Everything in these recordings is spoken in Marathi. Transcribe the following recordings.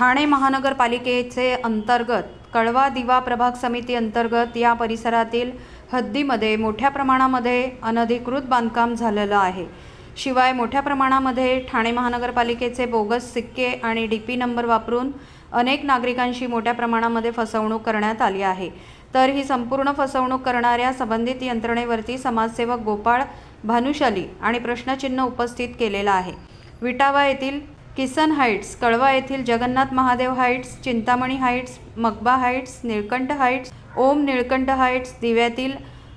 ठाणे महानगरपालिकेचे अंतर्गत कळवा दिवा प्रभाग समिती अंतर्गत या परिसरातील हद्दीमध्ये मोठ्या प्रमाणामध्ये अनधिकृत बांधकाम झालेलं आहे. शिवाय मोठ्या प्रमाणामध्ये ठाणे महानगरपालिकेचे बोगस सिक्के आणि डी पी नंबर वापरून अनेक नागरिकांशी मोठ्या प्रमाणामध्ये फसवणूक करण्यात आली आहे. तर ही संपूर्ण फसवणूक करणाऱ्या संबंधित यंत्रणेवरती समाजसेवक गोपाळ भानुशाली आणि प्रश्नचिन्ह उपस्थित केलेलं आहे. विटावा येथील किसन हाईट्स कळवा येथील Jagannath Mahadev heights Chintamani heights Makba heights Nilkanth heights Om Nilkanth heights दिव्यातील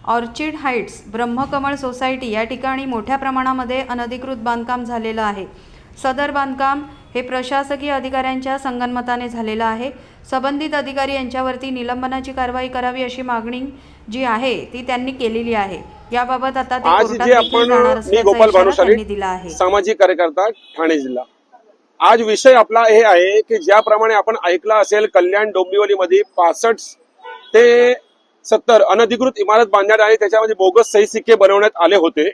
orchid heights Brahmakamal society या ठिकाणी मोठ्या प्रमाणामध्ये अनधिकृत बांधकाम झालेलं आहे. सदर बांधकाम हे प्रशासकीय अधिकाऱ्यांच्या संगनमताने झालेलं आहे. संबंधित अधिकारी यांच्यावरती निलंबनाची कारवाई करावी अशी मागणी जी आहे ती त्यांनी केलेली आहे. याबाबत आता ते कोर्टात जाणार असल्याचा गोपाल इशारा भानुशाली त्यांनी दिला आहे. सामाजिक कार्यकर्ता ठाणे जिल्हा. आज विषय आपला हे आहे की ज्याप्रमाणे आपण ऐकला असेल कल्याण डोंबिवलीमध्ये पासष्ट ते सत्तर अनधिकृत इमारत बांधण्यात आली. त्याच्यामध्ये बोगस सही सिक्के बनवण्यात आले होते.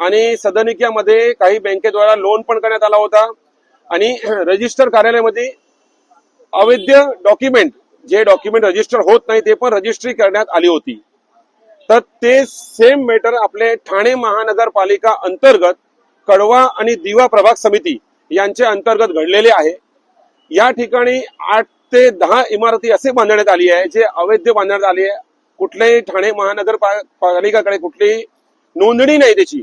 आणि सदनिक्यामध्ये काही बँकेद्वारा लोन पण करण्यात आला होता. आणि रजिस्टर कार्यालयामध्ये अवैध डॉक्युमेंट जे डॉक्युमेंट रजिस्टर होत नाही ते पण रजिस्ट्री करण्यात आली होती. तर ते सेम मॅटर आपले ठाणे महानगरपालिका अंतर्गत कडवा आणि दिवा प्रभाग समिती यांच्या अंतर्गत घडलेले आहे. या ठिकाणी आठ ते दहा इमारती असे बांधण्यात आली आहे जे अवैध बांधण्यात आली आहे. कुठल्याही ठाणे महानगरपालिकाकडे कुठलीही नोंदणी नाही त्याची.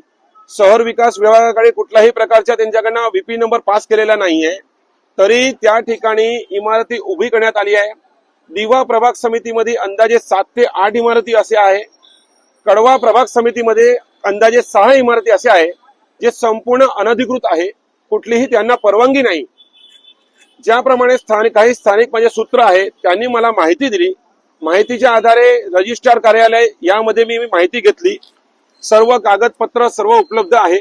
शहर विकास विभागाकडे कुठल्याही प्रकारच्या त्यांच्याकडनं व्हीपी नंबर पास केलेला नाहीये. तरी त्या ठिकाणी इमारती उभी करण्यात आली आहे. दिवा प्रभाग समितीमध्ये अंदाजे सात ते आठ इमारती असे आहे. कडवा प्रभाग समितीमध्ये अंदाजे सहा इमारती असे आहे जे संपूर्ण अनधिकृत आहे. कुठलीही त्यांना परवानगी नाही. ज्याप्रमाणे स्थानिक काही स्थानिक माझे सूत्र आहे त्यांनी मला माहिती दिली. माहितीच्या आधारे रजिस्ट्रार कार्यालय यामध्ये मी माहिती घेतली. सर्व कागदपत्र सर्व उपलब्ध आहे.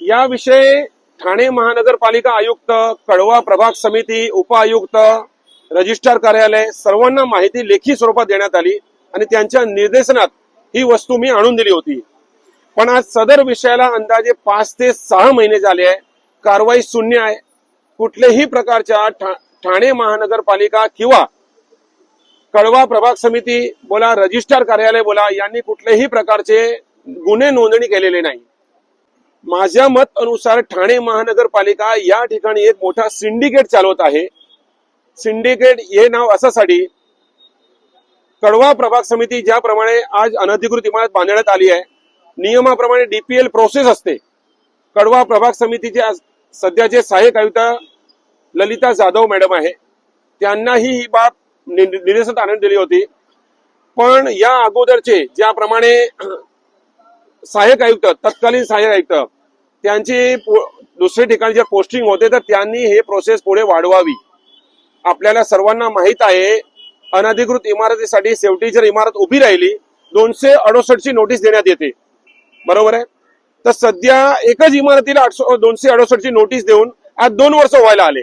याविषयी ठाणे महानगरपालिका आयुक्त कळवा प्रभाग समिती उपआयुक्त रजिस्ट्रार कार्यालय सर्वांना माहिती लेखी स्वरूपात देण्यात आली आणि त्यांच्या निर्देशनात ही वस्तू मी आणून दिली होती. पण आज सदर विषयाला अंदाजे पाच ते सहा महिने झाले आहे. कारवाई शून्य आहे. कुठल्याही प्रकारच्या ठा- ठाणे महानगरपालिका किंवा कळवा प्रभाग समिती बोला रजिस्ट्रार कार्यालय बोला यांनी कुठल्याही प्रकारचे गुन्हे नोंदणी केलेले नाही. माझ्या मत अनुसार ठाणे महानगरपालिका या ठिकाणी एक मोठा सिंडिकेट चालवत आहे. सिंडिकेट हे नाव असासाठी कडवा प्रभाग समिती ज्याप्रमाणे आज अनधिकृत इमारत बांधण्यात आली आहे. नियमाप्रमाणे डीपीएल प्रोसेस असते. कडवा प्रभाग समितीचे सध्याचे सहाय्यक आयुक्त ललिता जाधव मॅडम आहे त्यांनाही ही बाब नि- निदर्शनात आणून दिली होती. पण या अगोदरचे ज्याप्रमाणे सहाय्यक आयुक्त तत्कालीन सहाय्यक आयुक्त त्यांची दुसरे दुसऱ्या ठिकाणी जे पोस्टिंग होते तर त्यांनी हे प्रोसेस पुढे वाढवावी. आपल्याला सर्वांना माहीत आहे अनधिकृत इमारतीसाठी शेवटी जर इमारत उभी राहिली दोनशे अडुसष्टची नोटीस देण्यात येते. बरोबर आहे? तर सध्या एकच इमारतीला आठशे दोनशे अडुसष्टची नोटीस देऊन आज दोन वर्ष व्हायला आले.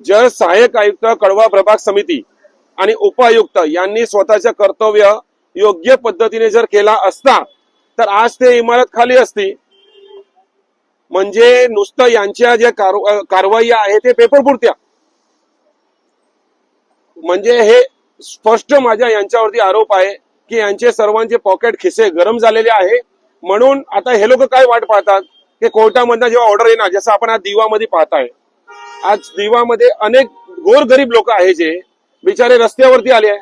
जर सहाय्यक आयुक्त कळवा प्रभाग समिती आणि उपायुक्त यांनी स्वतःचं कर्तव्य योग्य पद्धतीने जर केला असता तर आज ते इमारत खाली असती. म्हणजे नुसतं यांच्या ज्या कारवाई आहे ते पेपर पुरत्या. म्हणजे हे स्पष्ट माझ्या यांच्यावरती आरोप आहे की यांचे सर्वांचे पॉकेट खिसे गरम झालेले आहे. म्हणून आता हे लोक काय वाट पाहतात? की कोर्टामधनं जेव्हा ऑर्डर येणार जसं आपण आज दिवामध्ये पाहताय. आज दिवामध्ये अनेक गोरगरीब लोक आहे जे बिचारे रस्त्यावरती आले आहे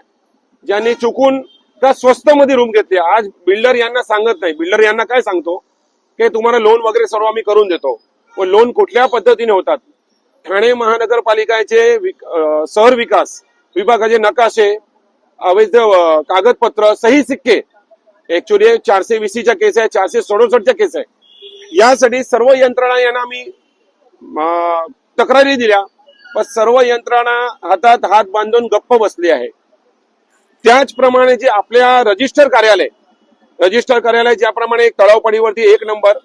ज्यांनी चुकून का स्वस्त मध्ये रूम घेतली. आज बिल्डर यांना सांगत नाही. बिल्डर यांना काय सांगतो? की तुम्हाला लोन वगैरे सर्व आम्ही करून देतो. व लोन कुठल्या पद्धतीने होतात? ठाणे महानगरपालिकेचे विक- शहर विकास विभागाचे नकाशे अवैध कागदपत्र सही सिक्के ऍक्च्युली चारशे वीसीच्या केस आहे चारशे सडोसष्टच्या केस आहे. यासाठी सर्व यंत्रणा यांना मी तक्रारी दिल्या पण सर्व यंत्रणा हातात हात बांधून गप्प बसली आहे. त्याचप्रमाणे जे आपल्या रजिस्टर कार्यालय रजिस्टर कार्यालय ज्याप्रमाणे तळावपाडीवरती एक नंबर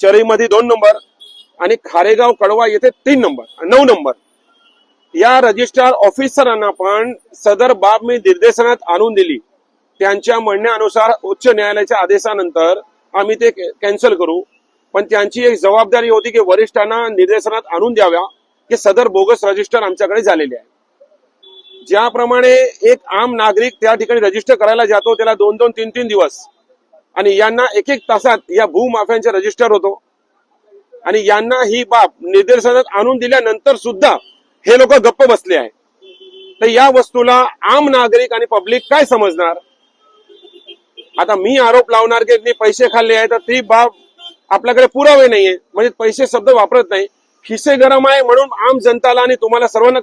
चरईमध्ये दोन नंबर आणि खारेगाव कडवा येथे तीन नंबर नऊ नंबर. या रजिस्ट्रार ऑफिसरांना पण सदर बाब मी निर्देशनात आणून दिली. त्यांच्या म्हणण्यानुसार उच्च न्यायालयाच्या आदेशानंतर आम्ही ते कॅन्सल करू. पण त्यांची एक जबाबदारी होती की वरिष्ठांना निर्देशनात आणून द्याव्या की सदर बोगस रजिस्टर आमच्याकडे झालेले आहे. ज्याप्रमाणे एक आम नागरिक त्या ठिकाणी रजिस्टर करायला जातो त्याला दोन दोन तीन तीन दिवस. आणि यांना एक एक तासात या भूमाफ्यांचे रजिस्टर होतो. आणि यांना ही बाब निदर्शनात आणून दिल्यानंतर सुद्धा हे लोक गप्प बसले आहे तर या वस्तूला आम नागरिक आणि पब्लिक काय समजणार? आता मी आरोप लावणार की मी पैसे खाल्ले आहे तर ती बाब आपल्याकडे पुरावे नाहीये. म्हणजे पैसे शब्द वापरत नाही. खिसे गरम आहे म्हणून आम जनताला आणि तुम्हाला सर्वांना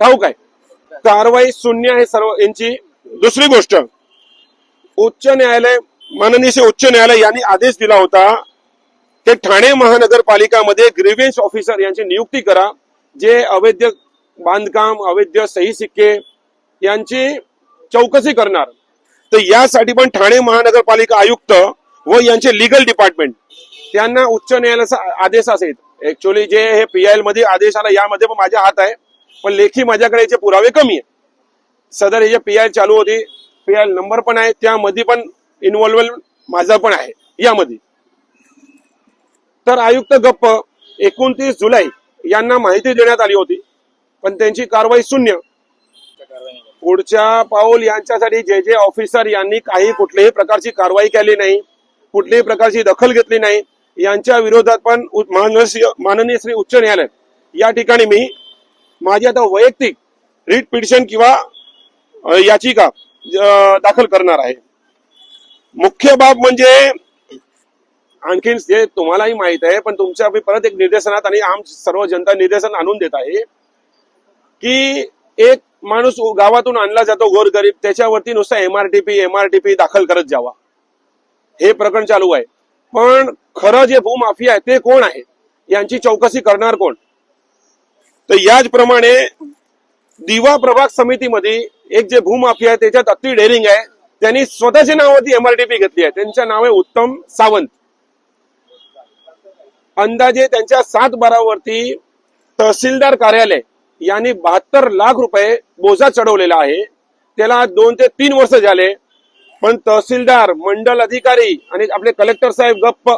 ठाऊक आहे. कारवाई शून्य आहे सर्व यांची. दुसरी गोष्ट उच्च न्यायालय माननीय उच्च न्यायालय यांनी आदेश दिला होता की ठाणे महानगरपालिकामध्ये ग्रीव्हन्स ऑफिसर यांची नियुक्ती करा जे अवैध बांधकाम अवैध सही सिक्के यांची चौकशी करणार. तर यासाठी पण ठाणे महानगरपालिका आयुक्त व यांचे लिगल डिपार्टमेंट त्यांना उच्च न्यायालयाचा आदेश असेल. ऍक्च्युअली जे हे पी आयमध्ये आदेश आला यामध्ये पण माझ्या हात आहे. पण लेखी माझ्याकडे याचे पुरावे कमी आहे सदर हे जे पी आय चालू होती पी आय नंबर पण आहे त्यामध्ये पण इन्व्हॉल्वमेंट माझा पण आहे यामध्ये. तर आयुक्त गप्प एकोणतीस जुलै यांना माहिती देण्यात आली होती पण त्यांची कारवाई शून्य. पुढच्या पाऊल यांच्यासाठी जे जे ऑफिसर यांनी काही कुठल्याही प्रकारची कारवाई केली नाही कुठल्याही प्रकारची दखल घेतली नाही यांच्या विरोधात पण माननीय माननीय श्री उच्च न्यायालय या ठिकाणी मी माझी आता वैयक्तिक रिट पिटिशन किंवा याचिका दाखल करणार आहे. मुख्य बाब म्हणजे आणखीन जे तुम्हालाही माहीत आहे पण तुमच्या परत एक निर्देशनात आणि आम सर्व जनता निर्देशन आणून देत आहे की एक माणूस गावातून आणला जातो गोरगरीब त्याच्यावरती नुसता एमआरटीपी एमआरटीपी दाखल करत जावा. हे प्रकरण चालू आहे. पण खरं जे भूमाफिया आहे ते कोण आहे? यांची चौकशी करणार कोण? तर याचप्रमाणे दिवा प्रभाग समितीमध्ये एक जे भूमाफिया आहे त्याच्यात अति डेअरिंग आहे. त्यांनी स्वतःच्या नावावरती एमआरटीपी घेतली आहे. त्यांचं नाव आहे उत्तम सावंत. अंदाजे त्यांच्या सात बारावरती तहसीलदार कार्यालय यांनी बहात्तर लाख रुपये बोजा चढवलेला आहे. त्याला दोन ते तीन वर्ष झाले. पण तहसीलदार मंडल अधिकारी आणि आपले कलेक्टर साहेब गप्प.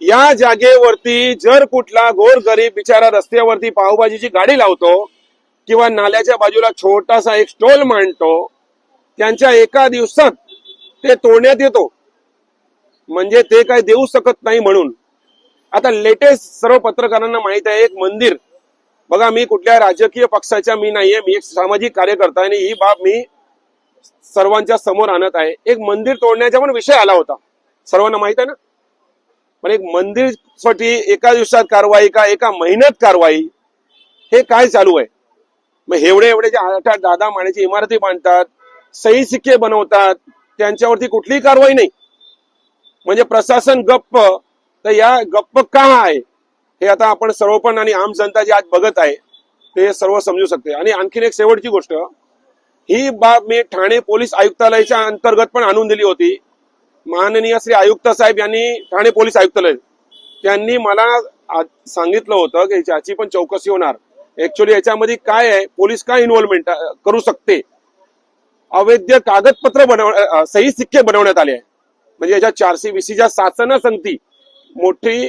या जागेवरती जर कुठला गोर गरीब बिचारा रस्त्यावरती पावभाजीची गाडी लावतो किंवा नाल्याच्या बाजूला छोटासा एक स्टॉल मांडतो त्यांच्या एका दिवसात ते तोडण्यात येतो. म्हणजे ते काय देऊ शकत नाही म्हणून. आता लेटेस्ट सर्व पत्रकारांना माहीत आहे एक मंदिर बघा मी कुठल्या राजकीय पक्षाच्या मी नाहीये मी एक सामाजिक कार्यकर्ता आणि ही बाब मी सर्वांच्या समोर आणत आहे. एक मंदिर तोडण्याचा पण विषय आला होता. सर्वांना माहीत आहे ना? पण एक मंदिरसाठी एका दिवसात कारवाई का एका महिन्यात कारवाई हे काय चालू आहे? मग एवढे एवढे जे आठ आठ दादा माण्याची इमारती बांधतात सही सिक्के बनवतात त्यांच्यावरती कुठलीही कारवाई नाही. म्हणजे प्रशासन गप्प तर या गप्प का आहे? हे आता आपण सर्व पण आणि आम जनता जी आज बघत आहे ते सर्व समजू शकते. आणि आणखीन एक शेवटची गोष्ट ही बाब मी ठाणे पोलीस आयुक्तालयाच्या अंतर्गत पण आणून दिली होती. माननीय श्री आयुक्त साहेब यांनी ठाणे पोलीस आयुक्तालय त्यांनी मला सांगितलं होतं की ज्याची पण चौकशी होणार. ऍक्च्युली याच्यामध्ये काय आहे पोलीस काय इन्व्हॉल्वमेंट करू शकते? अवैध कागदपत्र बनव सही सिक्के बनवण्यात आले आहे. म्हणजे याच्या चारशे वीसीच्या शासना संगती मोठी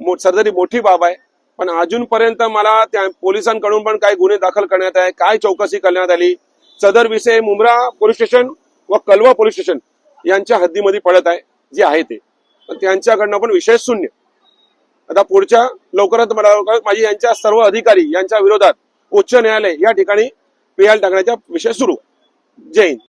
मो- सरदारी मोठी बाब आहे. पण अजूनपर्यंत मला त्या पोलिसांकडून पण काय गुन्हे दाखल करण्यात आहे काय चौकशी करण्यात आली? सदर विषय मुंब्रा पोलीस स्टेशन व कलवा पोलीस स्टेशन यांच्या हद्दीमध्ये पडत आहे जे आहे ते. पण त्यांच्याकडनं पण विशेष शून्य. आता पुढच्या लवकरात लवकरात माझी यांच्या सर्व अधिकारी यांच्या विरोधात उच्च न्यायालय या ठिकाणी पियाल टाकण्याचा विषय सुरू. जय हिंद.